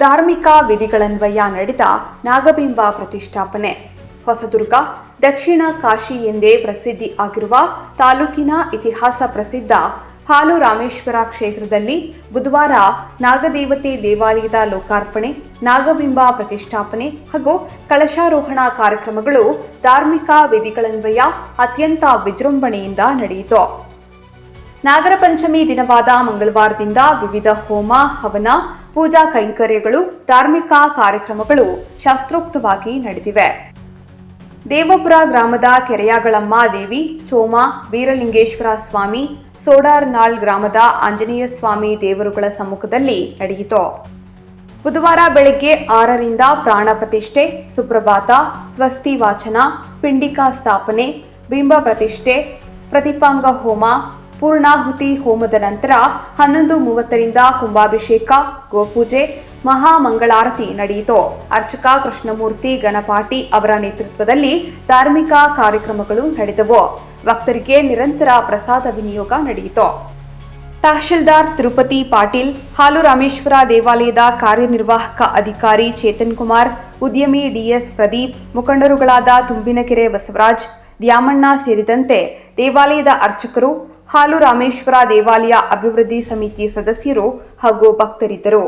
ಧಾರ್ಮಿಕ ವಿಧಿಗಳನ್ವಯ ನಡೆದ ನಾಗಬಿಂಬ ಪ್ರತಿಷ್ಠಾಪನೆ. ಹೊಸದುರ್ಗ, ದಕ್ಷಿಣ ಕಾಶಿ ಎಂದೇ ಪ್ರಸಿದ್ಧಿ ಆಗಿರುವ ತಾಲೂಕಿನ ಇತಿಹಾಸ ಪ್ರಸಿದ್ಧ ಹಾಲು ರಾಮೇಶ್ವರ ಕ್ಷೇತ್ರದಲ್ಲಿ ಬುಧವಾರ ನಾಗದೇವತೆ ದೇವಾಲಯದ ಲೋಕಾರ್ಪಣೆ, ನಾಗಬಿಂಬ ಪ್ರತಿಷ್ಠಾಪನೆ ಹಾಗೂ ಕಳಶಾರೋಹಣ ಕಾರ್ಯಕ್ರಮಗಳು ಧಾರ್ಮಿಕ ವಿಧಿಗಳನ್ವಯ ಅತ್ಯಂತ ವಿಜೃಂಭಣೆಯಿಂದ ನಡೆಯಿತು. ನಾಗರ ಪಂಚಮಿ ದಿನವಾದ ಮಂಗಳವಾರದಿಂದ ವಿವಿಧ ಹೋಮ, ಹವನ, ಪೂಜಾ ಕೈಂಕರ್ಯಗಳು, ಧಾರ್ಮಿಕ ಕಾರ್ಯಕ್ರಮಗಳು ಶಾಸ್ತ್ರೋಕ್ತವಾಗಿ ನಡೆದಿವೆ. ದೇವಪುರ ಗ್ರಾಮದ ಕೆರೆಯಾಗಳಮ್ಮ ದೇವಿ, ಚೋಮ, ವೀರಲಿಂಗೇಶ್ವರ ಸ್ವಾಮಿ, ಸೋಡಾರ್ನಾಳ್ ಗ್ರಾಮದ ಆಂಜನೇಯ ಸ್ವಾಮಿ ದೇವರುಗಳ ಸಮ್ಮುಖದಲ್ಲಿ ನಡೆಯಿತು. ಬುಧವಾರ ಬೆಳಗ್ಗೆ ಆರರಿಂದ ಪ್ರಾಣ ಪ್ರತಿಷ್ಠೆ, ಸುಪ್ರಭಾತ, ಸ್ವಸ್ತಿ ವಾಚನ, ಪಿಂಡಿಕಾ ಸ್ಥಾಪನೆ, ಬಿಂಬ ಪ್ರತಿಷ್ಠೆ, ಪ್ರತಿಪಾಂಗ ಹೋಮ ಪೂರ್ಣಾಹುತಿ ಹೋಮದ ನಂತರ ಹನ್ನೊಂದು ಮೂವತ್ತರಿಂದ ಕುಂಭಾಭಿಷೇಕ, ಗೋಪೂಜೆ, ಮಹಾಮಂಗಳಾರತಿ ನಡೆಯಿತು. ಅರ್ಚಕ ಕೃಷ್ಣಮೂರ್ತಿ ಗಣಪಾಟಿ ಅವರ ನೇತೃತ್ವದಲ್ಲಿ ಧಾರ್ಮಿಕ ಕಾರ್ಯಕ್ರಮಗಳು ನಡೆದವು. ಭಕ್ತರಿಗೆ ನಿರಂತರ ಪ್ರಸಾದ ವಿನಿಯೋಗ ನಡೆಯಿತು. ತಹಶೀಲ್ದಾರ್ ತಿರುಪತಿ ಪಾಟೀಲ್, ಹಾಲು ರಾಮೇಶ್ವರ ದೇವಾಲಯದ ಕಾರ್ಯನಿರ್ವಾಹಕ ಅಧಿಕಾರಿ ಚೇತನ್ ಕುಮಾರ್, ಉದ್ಯಮಿ ಡಿಎಸ್ ಪ್ರದೀಪ್, ಮುಖಂಡರುಗಳಾದ ತುಂಬಿನಕೆರೆ ಬಸವರಾಜ್, ದ್ಯಾಮಣ್ಣ ಸೇರಿದಂತೆ ದೇವಾಲಯದ ಅರ್ಚಕರು ಹಾಲು ರಾಮೇಶ್ವರ ದೇವಾಲಯ ಅಭಿವೃದ್ಧಿ ಸಮಿತಿ ಸದಸ್ಯರು ಹಾಗೂ ಭಕ್ತರಿದ್ದರು.